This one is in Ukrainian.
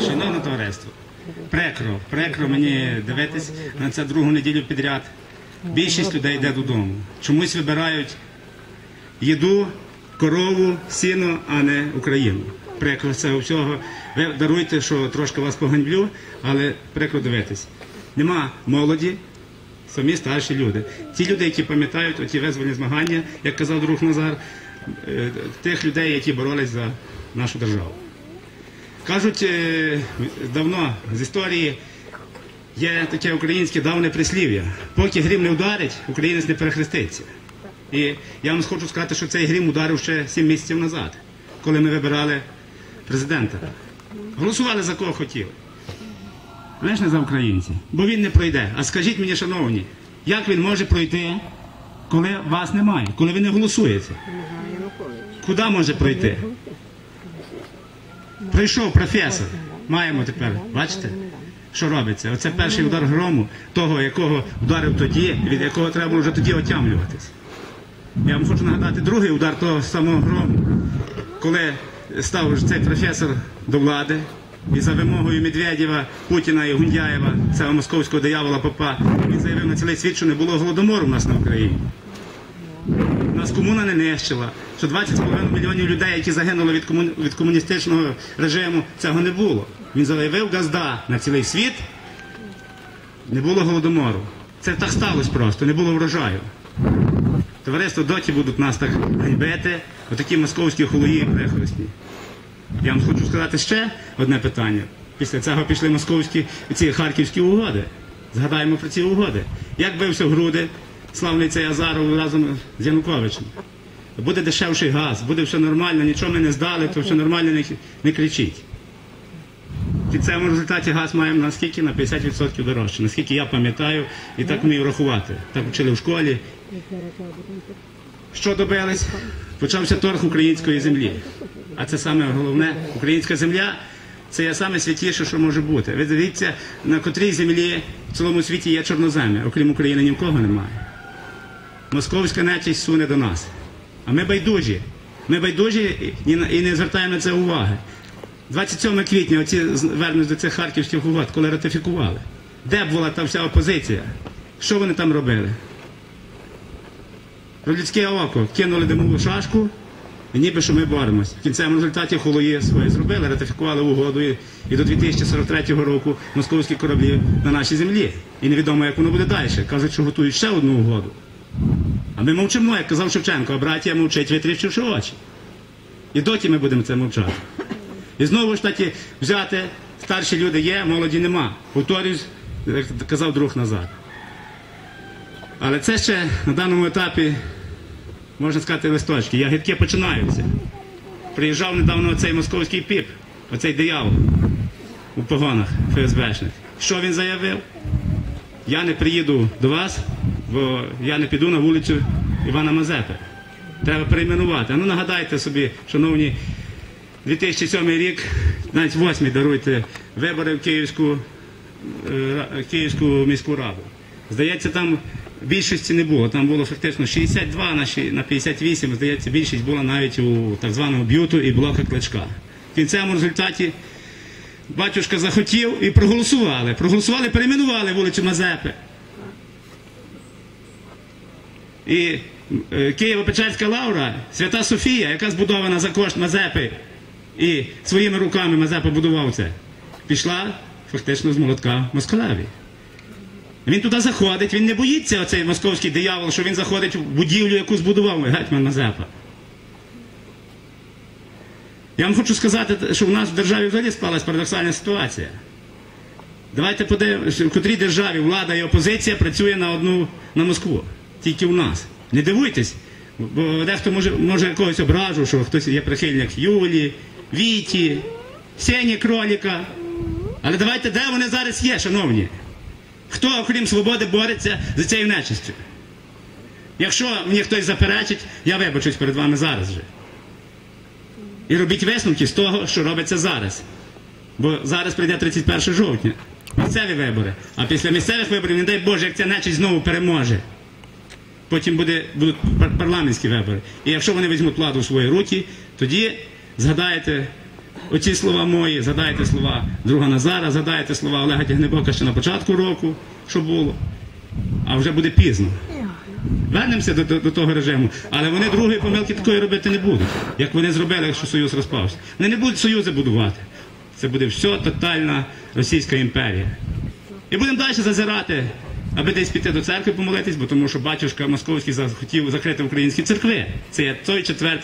Шановне товариство, прекро, прекро мені дивитись на це другу неділю підряд. Більшість людей йде додому. Чомусь вибирають їду, корову, сіно, а не Україну. Прикро це всього. Ви даруйте, що трошки вас поганьблю, але прикро дивитись. Нема молоді, самі старші люди. Ті люди, які пам'ятають оті визвольні змагання, як казав друг Назар, е, тих людей, які боролись за нашу державу. Кажуть, е, давно з історії є таке українське давне прислів'я. Поки грім не вдарить, українець не перехреститься. І я вам хочу сказати, що цей грім ударив ще 7 місяців назад, коли ми вибирали президента. Голосували за кого хотіли. Знаєш, не за українців, бо він не пройде. А скажіть мені, шановні, як він може пройти, коли вас немає, коли ви не голосуєте? Куди може пройти? Прийшов професор. Маємо тепер, бачите, що робиться? Оце перший удар грому, того, якого вдарив тоді, від якого треба вже тоді отямлюватись. Я вам хочу нагадати другий удар того самого грому, коли став цей професор до влади, і за вимогою Медведєва, Путіна і Гундяєва, цього московського диявола попа, він заявив на цілий світ, що не було голодомору в нас на Україні. Нас комуна не нищила, що 20,5 мільйонів людей, які загинули від, комун... від комуністичного режиму, цього не було. Він заявив газда на цілий світ, не було голодомору. Це так сталося просто, не було врожаю. Товариство доті будуть нас так ганьбити, отакі московські холої і. Я вам хочу сказати ще одне питання. Після цього пішли московські ці харківські угоди. Згадаємо про ці угоди. Як бився в груди славний цей Азаров разом з Януковичем. Буде дешевший газ, буде все нормально, нічого ми не здали, то все нормально не, не кричіть. В кінцевому результаті газ маємо наскільки на 50% дорожче, наскільки я пам'ятаю і так вмію рахувати. Так вчили в школі. Що добились? Почався торг української землі. А це саме головне, українська земля це є саме святіше, що може бути. Ви дивіться, на котрій землі в цілому світі є чорноземля, окрім України ні в кого немає. Московська нечість суне до нас. А ми байдужі. Ми байдужі і не- звертаємо на це уваги. 27 квітня оці вернуть до цих харківських угод, коли ратифікували. Де б була та вся опозиція? Що вони там робили? Про людське око кинули димову шашку, і ніби що ми боремось. В кінцевому результаті холої своє зробили, ратифікували угоду і до 2043 року московські кораблі на нашій землі. І невідомо, як воно буде далі. Кажуть, що готують ще одну угоду. А ми мовчимо, як казав Шевченко, а братія мовчить, витрівши очі. І доті ми будемо це мовчати. І знову ж таки взяти, старші люди є, молоді нема. Повторюсь, як казав друг назад. Але це ще на даному етапі, можна сказати, листочки. Ягідки починаються. Приїжджав недавно оцей московський піп, оцей диявол у погонах ФСБшних. Що він заявив? Я не приїду до вас, бо я не піду на вулицю Івана Мазепи. Треба перейменувати. А ну нагадайте собі, шановні, 2007 рік, навіть 8 даруйте, вибори в Київську, е, Київську міську раду. Здається, там більшості не було. Там було фактично 62 на на 58, здається, більшість була навіть у так званому б'юту і блока кличка. В кінцевому результаті батюшка захотів і проголосували. Проголосували, перейменували вулицю Мазепи. І е, Києво-Печерська лавра, Свята Софія, яка збудована за кошт Мазепи, і своїми руками Мазепа будував це, пішла фактично з молотка Москалеві. Він туди заходить, він не боїться оцей московський диявол, що він заходить в будівлю, яку збудував гетьман Мазепа. Я вам хочу сказати, що в нас в державі взагалі склалась парадоксальна ситуація. Давайте подивимося, в котрій державі влада і опозиція працює на одну на Москву. Тільки у нас. Не дивуйтесь, бо дехто може, може якогось ображу, що хтось є прихильник Юлі, Віті, Сені Кроліка. Але давайте, де вони зараз є, шановні? Хто, окрім свободи, бореться за цією нечистю? Якщо мені хтось заперечить, я вибачусь перед вами зараз же. І робіть висновки з того, що робиться зараз. Бо зараз прийде 31 жовтня. Місцеві вибори. А після місцевих виборів, не дай Боже, як ця нечисть знову переможе. Потім буде, будуть парламентські вибори. І якщо вони візьмуть владу в свої руки, тоді згадаєте оці слова мої, згадайте слова друга Назара, згадайте слова Олега Тягнебока ще на початку року, що було. А вже буде пізно. Вернемося до, до, до того режиму. Але вони другої помилки такої робити не будуть, як вони зробили, якщо Союз розпався. Вони не будуть союзи будувати. Це буде все тотальна Російська імперія. І будемо далі зазирати, аби десь піти до церкви помолитись, бо тому що батюшка московський захотів закрити українські церкви. Це є той четвертий.